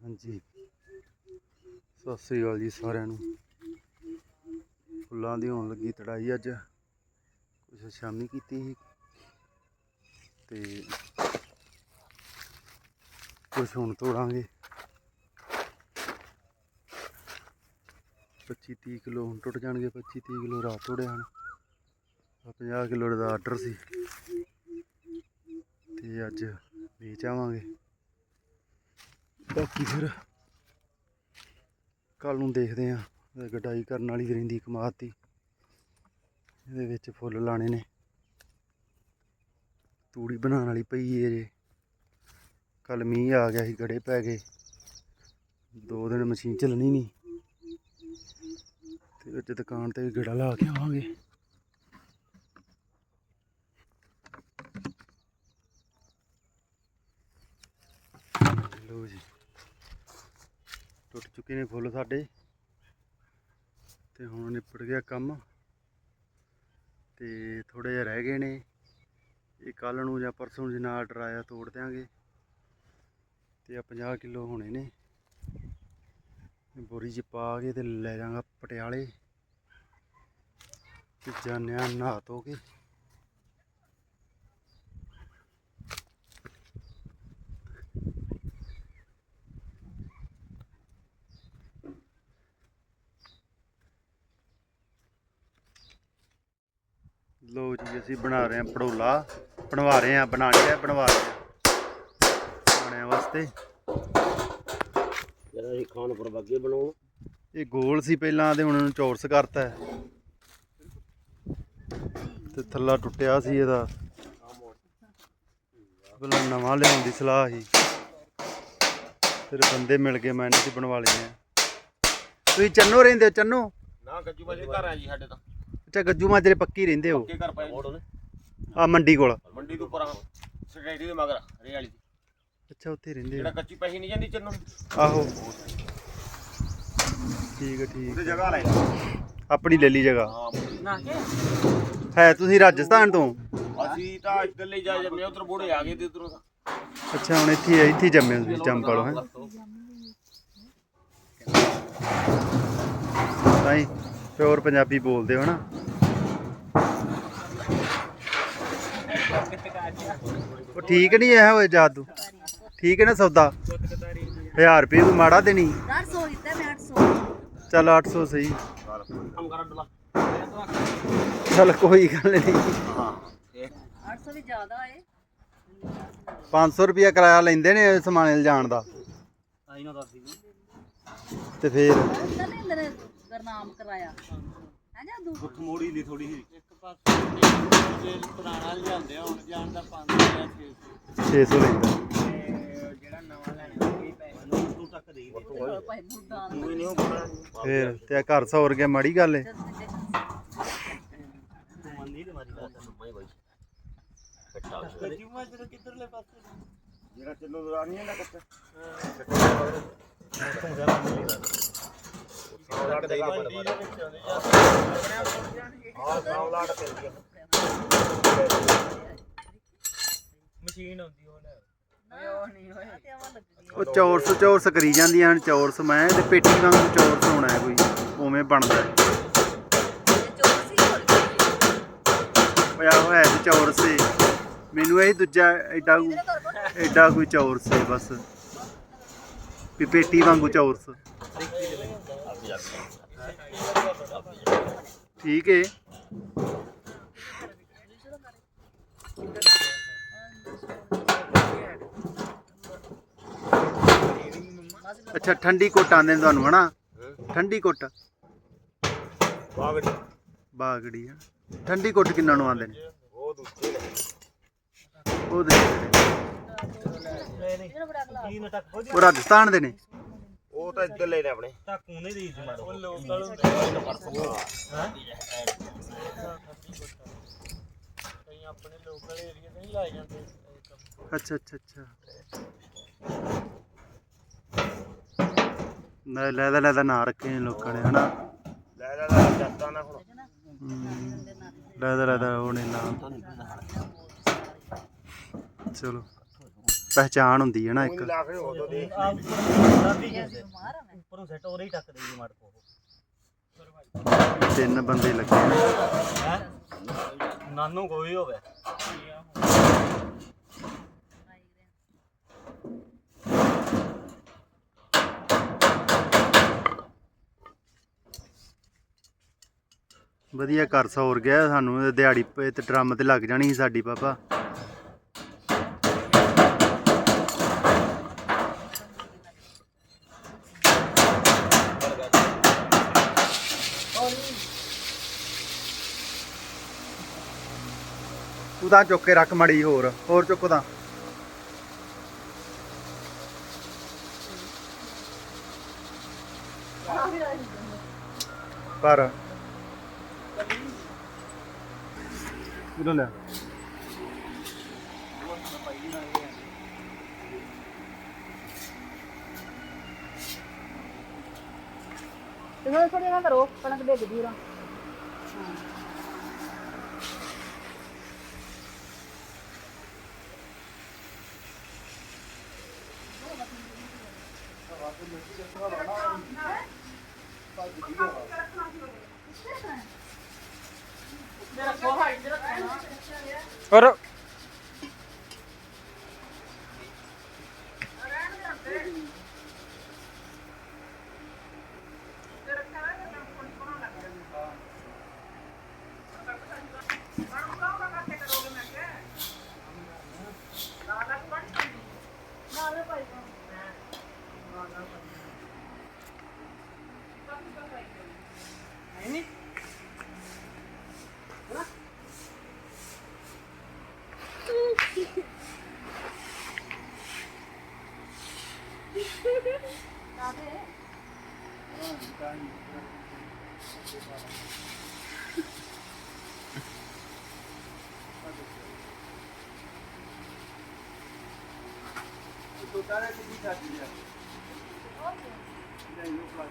ਹਾਂਜੀ। ਸਤਿ ਸ੍ਰੀ ਅਕਾਲ ਜੀ ਸਾਰਿਆਂ ਨੂੰ। ਫੁੱਲਾਂ ਦੀ ਹੋਣ ਲੱਗੀ ਤੜਾਈ ਅੱਜ। ਕੁਛ ਸ਼ਾਮੀ ਕੀਤੀ ਸੀ। ਤੇ ਕੁਛ ਹੁਣ ਤੋੜਾਂਗੇ। 25 30 ਕਿਲੋ ਹੁਣ ਟੁੱਟ ਜਾਣਗੇ। 25 30 ਕਿਲੋ ਰਾਤ ਤੋੜੇ ਹਨ। ਆਹ 50 ਕਿਲੋ ਦਾ ਆਰਡਰ ਸੀ। ਤੇ ਅੱਜ ਵੇਚ ਆਵਾਂਗੇ। ਬਾਕੀ ਫਿਰ ਕੱਲ ਨੂੰ ਦੇਖਦੇ ਆਂ ਗਡਾਈ ਕਰਨ ਵਾਲੀ ਰਹਿੰਦੀ ਕਮਾਤੀ। ਇਹਦੇ ਵਿੱਚ ਫੁੱਲ ਲਾਣੇ ਨੇ। ਤੂੜੀ ਬਣਾਉਣ ਵਾਲੀ ਪਈ ਹੈ ਜੇ ਕੱਲ ਮੀਂਹ ਆ ਗਿਆ ਸੀ, ਗੜੇ ਪੈ ਗਏ। ਦੋ ਦਿਨ ਮਸ਼ੀਨ ਚੱਲਣੀ ਨਹੀਂ। ਤੇ ਅੱਜ ਦੁਕਾਨ ਤੇ ਵੀ ਗੜਾ ਲਾ ਕੇ ਆਵਾਂਗੇ। ਲੋ ਜੀ। ਚੁੱਕੇ ਨੇ ਫੁੱਲ ਸਾਡੇ। ਤੇ ਹੁਣ ਨਿਪਟ ਗਿਆ ਕੰਮ। ਤੇ ਥੋੜੇ ਜਿਹਾ ਰਹਿ ਗਏ ਨੇ। ਇਹ ਕੱਲ ਨੂੰ ਜਾਂ ਪਰਸੋਂ ਨੂੰ ਜਿੰਨਾ ਆਰਡਰ ਆਇਆ ਤੋੜ ਦਿਆਂਗੇ। ਤੇ ਆ 50 ਕਿਲੋ ਹੋਣੇ ਨੇ। ਬੋਰੀ 'ਚ ਪਾ ਕੇ ਤੇ ਲੈ ਜਾਵਾਂਗਾ ਪਟਿਆਲੇ। ਤੇ ਜਾਣਿਆ ਨਹਾ ਧੋ ਕੇ। ਲੋ ਜੀ ਅਸੀਂ ਬਣਾ ਰਹੇ ਹਾਂ ਪੜੋਲਾ ਬਣਵਾ ਰਹੇ ਹਾਂ ਬਣਾ ਕੇ ਬਣਵਾ ਰਹੇ ਹਾਂ। ਖਾਣਿਆਂ ਵਾਸਤੇ। ਜਿਹੜਾ ਅਸੀਂ ਖਾਣ ਪਰ ਬੱਗੇ ਬਣਾਉਣ। ਇਹ ਗੋਲ ਸੀ ਪਹਿਲਾਂ ਤੇ ਹੁਣ ਇਹਨੂੰ ਚੌਰਸ ਕਰਤਾ ਹੈ। ਤੇ ਥੱਲਾ ਟੁੱਟਿਆ ਸੀ ਇਹਦਾ। ਪਹਿਲਾਂ ਨਵਾਂ ਲਿਆਉਣ ਦੀ ਸਲਾਹ ਸੀ। ਫਿਰ ਬੰਦੇ ਮਿਲ ਗਏ ਮੈਂ ਇਹਨਾਂ ਦੀ ਬਣਵਾ ਆ ਤੁਸੀਂ ਚੰਨੋ ਰਹਿੰਦੇ ਹੋ ਚੰਨੋ? ਨਾ ਗੱਜੂ ਬਾਜੀ ਘਰ ਆ ਜੀ ਸਾਡੇ ਤਾਂ। ਅੱਛਾ ਗੱਜੂ ਮਾਜਰੇ ਪੱਕੀ ਰਹਿੰਦੇ ਹੋ ਕੀ ਘਰ ਪਏ। ਮੋੜ ਉਹਨੇ। ਆ ਮੰਡੀ ਕੋਲ। ਮੰਡੀ ਤੋਂ ਉੱਪਰ ਸਟੇਡੀ ਦੇ ਮਗਰ ਰੇ ਵਾਲੀ ਦੀ। ਅੱਛਾ ਉੱਥੇ ਰਹਿੰਦੇ ਜਿਹੜਾ ਹੋ ਕੱਚੀ ਪੈਸੀ ਨਹੀਂ ਜਾਂਦੀ ਚੰਨੂ। ਆਹੋ। ਠੀਕ ਹੈ ਠੀਕ। ਜਗ੍ਹਾ ਲੈ ਆਪਣੀ ਲੈ ਲਈ ਜਗ੍ਹਾ। ਹਾਂ ਨਾ ਹੈ ਤੁਸੀਂ ਰਾਜਸਥਾਨ ਤੋਂ? ਅਸੀਂ ਤਾਂ ਇੱਧਰ ਲਈ ਜਾ ਜੰਮੇ ਉਧਰ ਬੋੜੇ ਆ ਗਏ ਤੇ ਉਧਰੋਂ ਅੱਛਾ ਹੁਣ ਇੱਥੇ ਇੱਥੇ ਹੀ ਜੰਮੇ ਹੋ ਤੁਸੀਂ ਚੰਪਲ ਹੈ। ਤਾਂ ਹੀ ਪਿਓਰ ਪੰਜਾਬੀ ਬੋਲਦੇ ਹੋ ਨਾ। ਉਹ ਠੀਕ ਨਹੀਂ ਹੈ ਹੋਏ ਜਾਦੂ। ਠੀਕ ਹੈ ਨਾ ਸੌਦਾ? 1000 ਰੁਪਏ ਕੋਈ ਮਾੜਾ ਦੇਣੀ। 800 ਦਿੱਤਾ ਮੈਂ 800 ਸਹੀ। ਚਲ ਕੋਈ ਗੱਲ ਨਹੀਂ। ਹਾਂ 800 ਵੀ ਜ਼ਿਆਦਾ ਏ 500 ਰੁਪਿਆ ਕਿਰਾਇਆ ਲੈਂਦੇ ਨੇ ਸਮਾਨ ਲਿਜਾਣ ਦਾ। ਆਈ ਤੇ ਫੇਰ? ਗਰਨਾਮ ਕਰਾਇਆ। ਹੈ ਜਾਦੂ ਗੁੱਠ ਮੋੜੀ ਲਈ ਥੋੜੀ ਜਿਹੀ ਇੱਕ ਪਾਸੇ ਜੇ ਪੁਰਾਣਾ ਲਿਆਉਂਦੇ ਆ ਹੁਣ ਜਾਣ ਦਾ 500 ਜਾਂ 600 600 ਲੈਂਦਾ ਤੇ ਜਿਹੜਾ ਨਵਾਂ ਲੈਣਾ ਉਹ ਵੀ ਪੈਸੇ ਤੂੰ ਤੱਕ ਦੇ ਭਾਈ ਮੁਰਦਾਨ ਤੂੰ ਨਹੀਂ ਹੋਣਾ। ਫੇਰ ਤੇ ਆ ਘਰ ਸੌਰ ਗਿਆ ਮਾੜੀ ਗੱਲ ਏ। ਤੂੰ ਮੰਦੀ ਤੇ ਮਾਰੀ ਗੱਲ ਤੈਨੂੰ ਮੈਂ ਬਾਈ ਕੱਟਾ ਗੱਜੂ ਮਾਜਰਾ ਕਿੱਧਰਲੇ ਪਾਸੇ ਜਿਹੜਾ ਚੰਨੂ ਦਰਾ ਨਹੀਂ ਨਾ ਕੱਟਾ ਲਾਟ ਦੇ ਮੰਡੀ ਦੇ ਵਿੱਚ ਆਉਂਦੇ ਜਾਂ ਹਾਂ ਸਾਉ ਲਾਟ ਤੇ ਮਸ਼ੀਨ ਆਉਂਦੀ ਉਹ ਲੈ ਉਹ ਨਹੀਂ ਹੋਏ। ਉਹ ਚੌਰਸ ਚੌਰਸ ਕਰੀ ਜਾਂਦੀਆਂ ਹਨ ਚੌਰਸ ਮੈਂ ਤੇ ਪੇਟੀ ਵਾਂਗੂ ਚੌਰਸ ਹੋਣਾ ਹੈ ਕੋਈ। ਉਵੇਂ ਬਣਦਾ ਹੈ। ਆਹੋ ਹੈ ਤੇ ਚੌਰਸ ਏ। ਮੈਨੂੰ ਇਹ ਦੂਜਾ ਐਡਾ ਐਡਾ ਕੋਈ ਚੌਰਸ ਏ ਬਸ। ਵੀ ਪੇਟੀ ਵਾਂਗੂ ਚੌਰਸ। ਠੀਕ ਏ। ਅੱਛਾ ਠੰਡੀ ਕੋਟ ਆਂਦੇ ਨੇ ਤੁਹਾਨੂੰ ਹਨਾ? ਠੰਡੀ ਕੋਟ। ਬਾਗੜੀ। ਬਾਗੜੀ ਆ। ਠੰਡੀ ਕੋਟ ਕਿੰਨਾ ਨੂੰ ਆਂਦੇ ਨੇ? ਉਹ ਦੂਜੇ ਉਹ ਦੇ ਕੀ ਟੱਕ ਹੋ ਉਹ ਰਾਜਸਥਾਨ ਦੇ ਨੇ। ਉਹ ਤਾਂ ਇੱਧਰ ਲੈ ਨੇ ਆਪਣੇ। ਟਾਕੂ ਨਹੀਂ ਦੀ ਜਮਾਰ ਉਹ ਲੋਕਲ ਹੁੰਦੇ ਕਈ ਆਪਣੇ ਲੋਕਲ ਏਰੀਆ ਤੇ ਨਹੀਂ ਲਾਏ ਜਾਂਦੇ। ਇਹ ਕੰਮ। ਅੱਛਾ। ਅੱਛਾ ਅੱਛਾ ਨਾ ਲੈਦਾ ਲੈਦਾ ਨਾਂ ਰੱਖੇ ਨੇ ਲੋਕਾਂ ਨੇ ਹਨਾ? ਲੈ ਲੈ ਲੈ ਜੱਟਾਂ ਨਾ ਹੁਣ। ਲੈਦਾ ਲੈਦਾ ਉਹਨੇ ਨਾਂ। ਚਲੋ। ਪਹਿਚਾਣ ਹੁੰਦੀ ਹੈ ਨਾ ਇੱਕ। ਉੱਪਰੋਂ ਸੈੱਟ ਹੋ ਟੱਕ ਮੜ ਕੋ ਤਿੰਨ ਬੰਦੇ ਲੱਗੇ ਨੇ। ਹੈ? ਨਾਨੂ ਕੋਈ ਹੋਵੇ। ਵਧੀਆ ਘਰ ਸੌਰ ਗਿਆ ਸਾਨੂੰ ਦਿਹਾੜੀ ਪ- ਤੇ ਡਰਮ ਤੇ ਲੱਗ ਜਾਣੀ ਸੀ ਸਾਡੀ ਪਾਪਾ। ਤੂੰ ਤਾਂ ਚੁੱਕ ਕੇ ਰੱਖ ਮੜੀ ਹੋਰ ਹੋਰ ਚੁੱਕ ਤਾਂ। ਪਰ ਕਿਦੋਂ ਲਿਆ ਤੇ ਥੋੜਾ ਥੋੜਾ ਨਾ ਕਰੋ ਕਣਕ ਡਿੱਗਦੀ ਰਾਂ ਔਰ Total é que me dá dinheiro. Óbvio. E aí eu faço,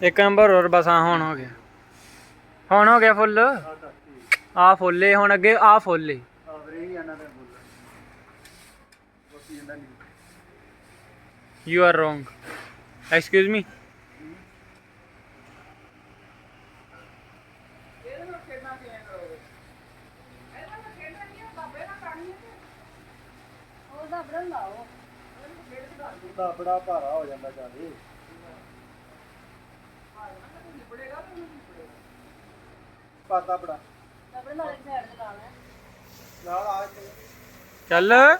ਇੱਕ ਨੰਬਰ ਹੋਰ ਬਸ ਆ ਹੁਣ ਹੋ ਗਿਆ। ਹੁਣ ਹੋ ਗਿਆ ਫੁੱਲ। ਆ ਫੁੱਲੇ ਹੁਣ ਅੱਗੇ ਆ ਫੁੱਲੇ you are wrong excuse me ਉਹਦਾ ਬੜਾ ਲਾਓ। ਦਾ ਬੜਾ ਭਾਰਾ ਹੋ ਜਾਂਦਾ ਚਾਹੇ ਪਾਤਾ ਬੜਾ ਕਪੜੇ ਲਾ ਕੇ ਸਾਈਡ ਤੇ ਲਾ ਲੈ। ਨਾਲ ਆ ਕੇ ਚੱਲ।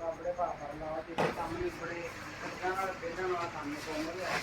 ਆਪਣੇ ਭਾਰਾ ਲਾ ਕੇ ਵੀ ਬੜੇ ਕੱਟਾਂ ਨਾਲ ਖੇਡਣ ਵਾਲਾ ਕੰਮ ਕੋਲ ਨਹੀਂ ਆਇਆ।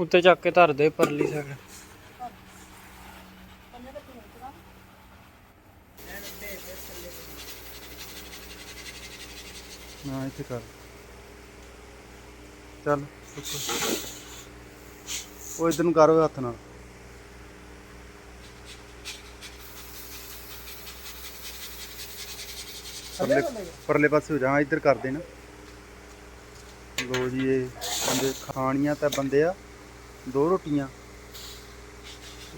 ਉੱਤੇ ਚੱਕ ਕੇ ਧਰ ਦੇ ਪਰਲੀ ਸਾਈਡ ਨਾ, ਇੱਥੇ ਕਰ। ਚੱਲ ਉਹ ਇਧਰ ਨੂੰ ਕਰੋ ਹੱਥ ਨਾਲ। ਪਰਲੇ ਪਰਲੇ ਪਾਸੇ ਹੋ ਜਾ ਇੱਧਰ ਕਰ ਦੇ ਲੋ ਜੀ, ਇਹ ਬੰਦੇ, ਖਾਣੀਆਂ ਤਾਂ ਬੰਦੇ ਆ। ਦੋ ਰੋਟੀਆਂ।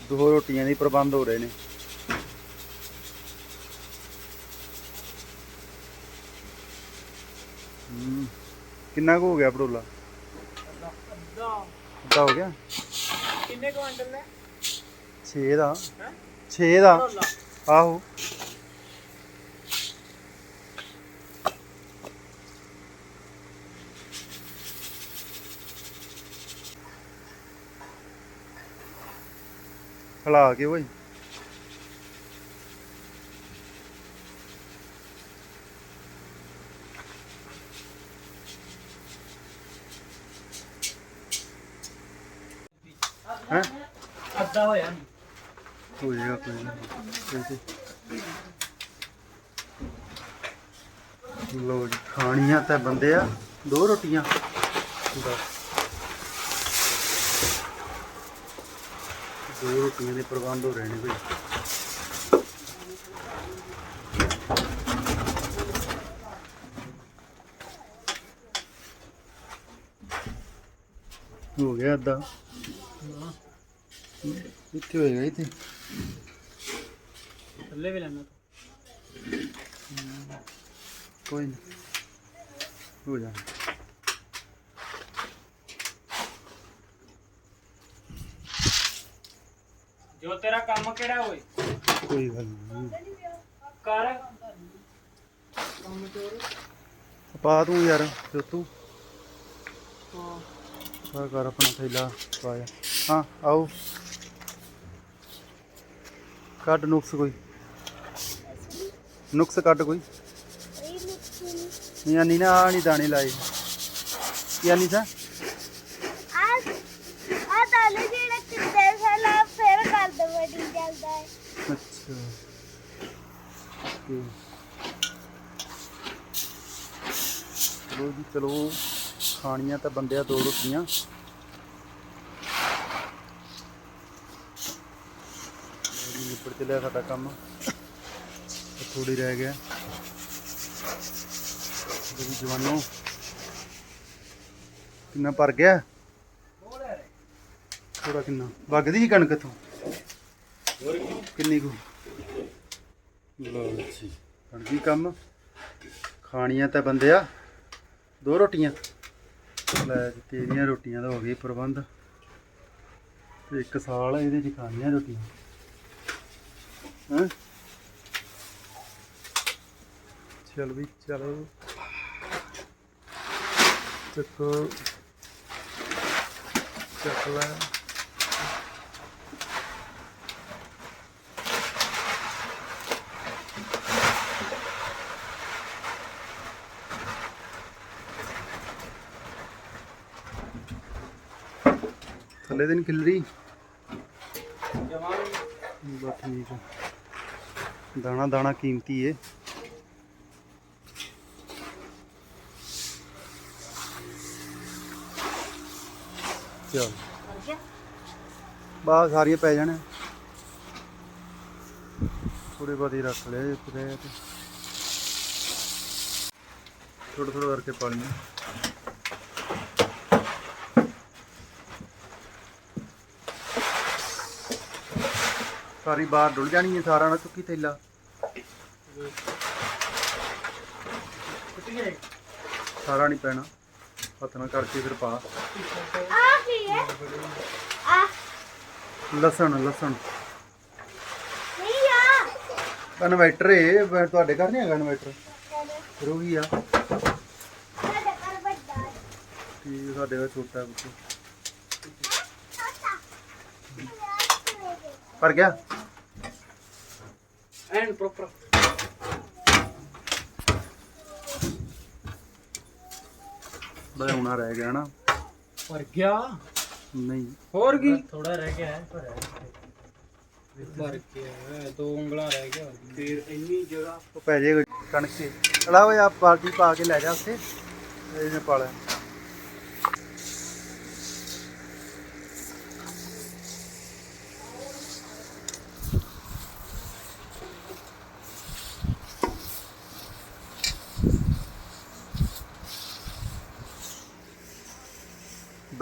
ਦੋ ਰੋਟੀਆਂ ਦੇ ਪ੍ਰਬੰਧ ਹੋ ਰਹੇ ਨੇ। ਕਿੰਨਾ ਕੁ ਹੋ ਗਿਆ ਭੜੋਲਾ? ਅੱਧਾ ਹੋ ਗਿਆ। ਕਿੰਨੇ ਕੁਆਂਟਲ ਨੇ 6 ਦਾ। 6 ਦਾ। ਆਹੋ। ਹਲਾ ਕੇ ਓਏ। ਹੈਂ? ਅੱਧਾ ਹੋਇਆ ਹੋ ਜਾਏਗਾ ਕੋਈ ਨਾ। ਕੋਈ ਤੇ ਲੋ ਜੀ ਖਾਣੀਆਂ ਤਾਂ ਬੰਦੇ ਆ ਦੋ ਰੋਟੀਆਂ। ਬਸ। ਦੋ ਰੋਟੀਆਂ ਦੇ ਪ੍ਰਬੰਧ ਹੋ ਰਹੇ ਨੇ ਭਾਈ ਹੋ ਗਿਆ ਅੱਧਾ। ਇੱਥੇ ਹੋਏਗਾ ਇੱਥੇ? ਥੱਲੇ ਵੀ ਲੈਣਾ ਕੋਈ ਨਹੀਂ ਹੋ ਜਾਣਾ। ਤੇਰਾ ਕੰਮ ਕਿਹੜਾ ਹੋਏ ਕੋਈ ਗੱਲ ਨਹੀਂ ਕਰ ਪਾ ਤੂੰ ਯਾਰ ਜੋ ਤੂੰ ਕਰ ਕਰ ਆਪਣਾ ਥੈਲਾ ਪਾ ਜਾ ਹਾਂ ਆਓ ਕੱਢ ਨੁਕਸ ਕੋਈ ਨੁਕਸ ਕੱਢ ਕੋਈ ਨਹੀਂ ਆਨੀ ਨਾ ਆ ਨਹੀਂ ਦਾਣੇ ਲਾਏ ਕੀ ਆਨੀ ਸਾ ਆ ਆ ਤਾਲੇ ਜਿਹੜਾ ਕਿੱਤੇ ਸਾਲਾ ਫੇਰ ਕਰ ਦੋ ਵੱਡੀ ਚੱਲਦਾ ਹੈ ਅੱਛਾ ਓਕੇ। ਚਲੋ ਜੀ ਚਲੋ ਖਾਣੀਆਂ ਤਾਂ ਬੰਦਿਆ ਦੋ ਰੋਟੀਆਂ। ਜੀ ਨਿਪਟ ਚੱਲਿਆ ਸਾਡਾ ਕੰਮ। ਥੋੜੀ ਰਹਿ ਗਿਆ। ਜੀ ਜਵਾਨੋ। ਕਿੰਨਾ ਭਰ ਗਿਆ? ਥੋੜਾ ਕਿੰਨਾ? ਵਗਦੀ ਸੀ ਕਣਕ ਇੱਥੋਂ। ਕਿੰਨੀ ਕੁ? ਲੋ ਜੀ। ਹੁਣ ਕੀ ਕੰਮ? ਖਾਣੀਆਂ ਤਾਂ ਬੰਦੇ ਆ। ਦੋ ਰੋਟੀਆਂ। ਲੈ ਜੀ, ਤੇਰੀਆਂ ਰੋਟੀਆਂ ਦਾ ਹੋ ਗਈ ਪ੍ਰਬੰਧ। ਤੇ ਇੱਕ ਸਾਲ ਇਹਦੇ ਚ ਖਾਣੀਆਂ ਰੋਟੀਆਂ। ਹਾਂ? ਚਲ ਵੀ, ਚਲੋ। ਚੱਕੋ। ਚੱਕ ਲੈ। ਥੱਲੇ ਦਿਨ ਖਿਲਰੀ ਬਸ ਠੀਕ ਹੈ ਦਾਣਾ ਦਾਣਾ ਕੀਮਤੀ ਏ। ਚਲ। ਬਾਹਰ ਸਾਰੀਆਂ ਪੈ ਜਾਣ। ਥੋੜੇ ਬਾਅਦ ਹੀ ਰੱਖ ਲਿਆ ਜੇ ਤੇ ਥੋੜਾ ਥੋੜਾ ਕਰਕੇ ਪਾਣੀ ਸਾਰੀ ਬਾਹਰ ਡੁੱਲ ਜਾਣੀ ਹੈ ਸਾਰਾ ਨਾ ਚੁੱਕੀ ਥੈਲਾ ਸਾਰਾ ਨਹੀਂ ਪੈਣਾ। ਹੱਥ ਨਾਲ ਕਰਕੇ ਫਿਰ ਪਾ। ਆ ਕੀ ਹੈ? ਆ। ਲਸਣ ਲਸਣ। ਨਹੀਂ ਆ। ਇਨਵਰਟਰ ਏ ਬ- ਤੁਹਾਡੇ ਘਰ ਨਹੀਂ ਹੈਗਾ ਇਨਵਰਟਰ ਫਿਰ ਉਹੀ ਆ। ਸਾਡਾ ਕਰ ਵੱਡਾ ਹੈ। ਕਿ ਸਾਡੇ ਦਾ ਛੋਟਾ ਹੈ ਬੱਚਾ ਛੋਟਾ। ਪਰ ਗਿਆ? ਐਂਡ ਪ੍ਰੋਪਰ ਬੜਾ ਹੁਣਾ ਰਹਿ ਗਿਆ ਨਾ। ਭਰ ਗਿਆ ਨਹੀਂ। ਹੋਰ ਕੀ? ਥੋੜਾ ਰਹਿ ਗਿਆ ਹੈ ਭਰ ਭਰ ਗਿਆ। ਦੋ ਉਂਗਲਾਂ ਰਹਿ ਗਿਆ ਫਿਰ ਇੰਨੀ ਜਗ੍ਹਾ ਪੈ ਜਾਏਗਾ ਕਣਕ 'ਚ ਅੜਾ ਓਏ ਆ ਬਾਲਟੀ ਪਾ ਕੇ ਲੈ ਜਾ ਉੱਥੇ। ਇਹਨੇ ਪਾ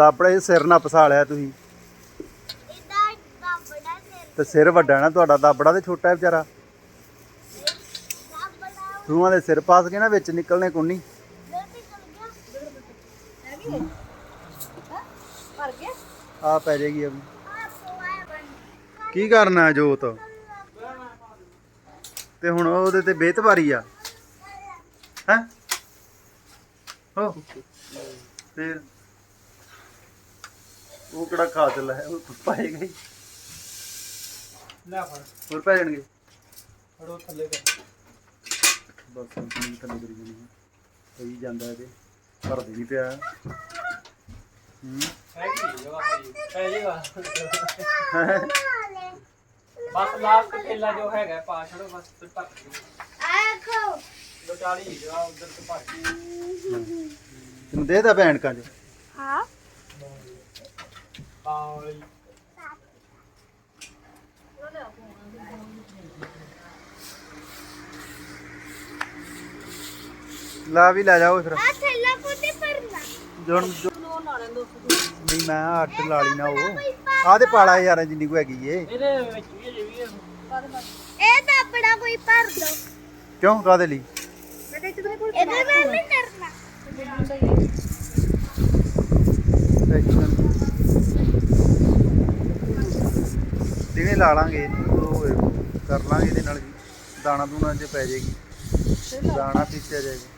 ਲਿਆ ਦਾਬੜੇ ਸਿਰ ਨਾ ਪਸਾ ਲਿਆ ਤੁਸੀਂ। ਇਹਦਾ ਦਾਬੜਾ ਸਿਰ। ਤੇ ਸਿਰ ਵੱਡਾ ਨਾ ਤੁਹਾਡਾ ਦਾਬੜਾ ਤੇ ਛੋਟਾ ਹੈ ਵਿਚਾਰਾ। ਦਾਬੜਾ ਦੇ ਸਿਰ ਪਾਸ ਕੇ ਨਾ ਵਿੱਚ ਨਿਕਲਣੇ ਕੋਨੀ। ਦੋਤੀ ਚਲ ਗਿਆ। ਭਰ ਗਿਆ। ਆ ਪੈ ਜਾਏਗੀ ਬਣ। ਕੀ ਕਰਨਾ ਹੈ ਜੋਤ? ਤੇ ਹੁਣ ਉਹਦੇ ਤੇ ਬੇਤਵਾਰੀ ਆ। ਹੈ? ਹੋ ਫਿਰ ਉਹ ਕਿਹੜਾ ਖਾ ਚੱਲਾ ਹੈ ਉਹ ਪਾਏਗਾ ਹੀ ਲੈ ਫੜ। ਹੋਰ ਪੈ ਜਾਣਗੇ। ਫੜੋ ਥੱਲੇ ਕਰ ਬਸ ਆਪਣੀ ਥੱਲੇ ਕਰੀ ਜਾਣੀ ਹੈ ਜਾਂਦਾ ਇਹਦੇ ਭਰਦੇ ਨਹੀਂ ਪਿਆ। ਹੂੰ ਹੈਗੀ ਜਗਾ ਪਈ ਪੈ ਜੇਗਾ ਬਸ ਲਾਸਟ ਥੇਲਾ ਜੋ ਹੈਗਾ ਪਾ ਛੜੋ ਬਸ ਫਿਰ ਭਰ ਦਿਓ। ਆਖੋ। ਦੋ ਚਾਲੀ ਜਗਾ ਉਧਰ ਤੋਂ ਭਰ। ਤੈਨੂੰ ਦੇਦਾ ਭੈਣ ਕੰਜ ਹਾਂ। ਪਾਲੀ ਲਾ ਵੀ ਲੈ ਜਾਓ ਫਿਰ। ਆ ਥੈਲਾ ਕੋਤੇ ਭਰਨਾ। ਜਣ ਜੋ- ਨੋ ਨਾ ਲੈਂਦੋ ਨਹੀਂ ਮੈਂ ਅੱਟ ਲਾ ਲਈ ਨਾ ਉਹ। ਆਹ ਤੇ ਪਾਲਾ ਯਾਰ ਜਿੰਨੀ ਕੋ ਹੈਗੀ ਏ। ਇਹਦੇ ਵਿੱਚ ਵੀ ਅਜੇ ਵੀ ਇਹ। ਦਾਬੜਾ ਕੋਈ ਭਰ ਦੋ। ਕਿਉਂ? ਕਾਦੇ ਲਈ? ਇਹਦੇ ਨਾਲ ਨਹੀਂ ਕਰਨਾ ਜਿਹਨੇ ਲਾ ਲਾਂਗੇ ਉਹ ਕਰ ਲਾਂਗੇ ਇਹਦੇ ਨਾਲ ਦਾਣਾ ਦੂਣਾ ਜੇ ਪੈ ਜਾਏਗੀ। ਦਾਣਾ ਪੀਸਿਆ ਜਾਏਗਾ।